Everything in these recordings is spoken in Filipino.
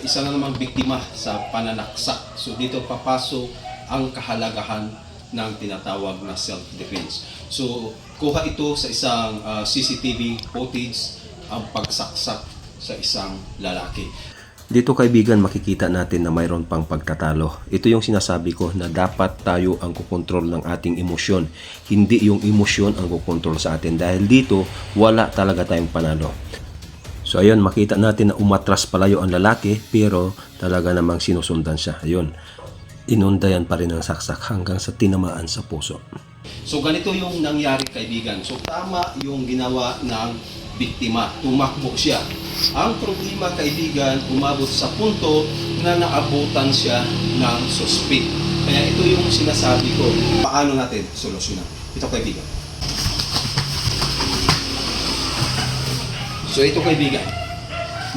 Isa na namang biktima sa pananaksak. So dito papasok ang kahalagahan ng tinatawag na self-defense. So kuha ito sa isang ah, CCTV footage ang pagsaksak sa isang lalaki. Dito kaibigan makikita natin na mayroon pang pagtatalo. Ito yung sinasabi ko na dapat tayo ang kukontrol ng ating emosyon. Hindi yung emosyon ang kukontrol sa atin. Dahil dito, wala talaga tayong panalo. So ayun, makita natin na umatras palayo ang lalaki pero talaga namang sinusundan siya. Ayun, inundayan pa rin ang saksak hanggang sa tinamaan sa puso. So ganito yung nangyari kaibigan. So tama yung ginawa ng biktima. Tumakbo siya. Ang problema kaibigan, umabot sa punto na naabutan siya ng suspect. Kaya ito yung sinasabi ko. Paano natin solusyonan? Ito kaibigan. So ito kaibigan.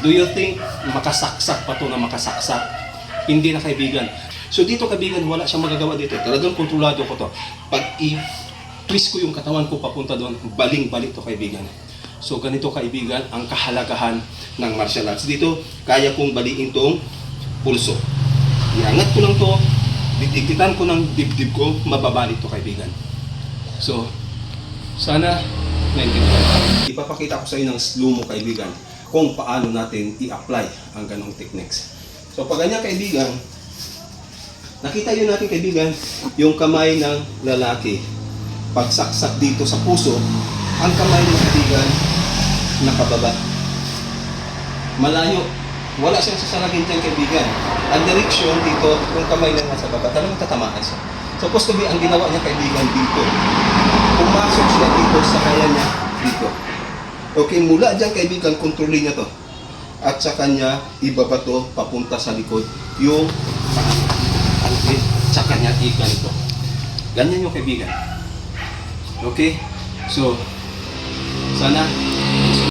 Do you think makasaksak pa to na makasaksak? Hindi na kaibigan. So dito kaibigan, wala siyang magagawa dito. Talagang kontrolado ko to. Pag i-twist ko yung katawan ko papunta doon, baling-balik to kaibigan. So ganito kaibigan ang kahalagahan ng martial arts. Dito, kaya kong baliin tong pulso. Iangat ko lang to, didikitan ko ng dibdib ko, mababalik to kaibigan. So, sana naintindihan. Ipapakita ko sa inyo ng slow mo kaibigan kung paano natin i-apply ang ganong techniques. So pag ganyan kaibigan, nakita yun natin kaibigan, yung kamay ng lalaki, pagsaksak dito sa puso, ang kamay ng kaibigan nakababa. Malayo. Wala siyang sasaragin dyan kaibigan. Ang direction dito, yung kamay lang nasa baba, talagang tatamaan siya. Supposed to be, ang ginawa niya kaibigan dito, pumasok siya dito sa kaya niya dito. Okay, mula dyan kaibigan, kontrolin niya to. At sa kanya, ibaba to, papunta sa likod, yung. Okay, sa kanya, iganito. Ganyan yung kaibigan. Okay? So, sana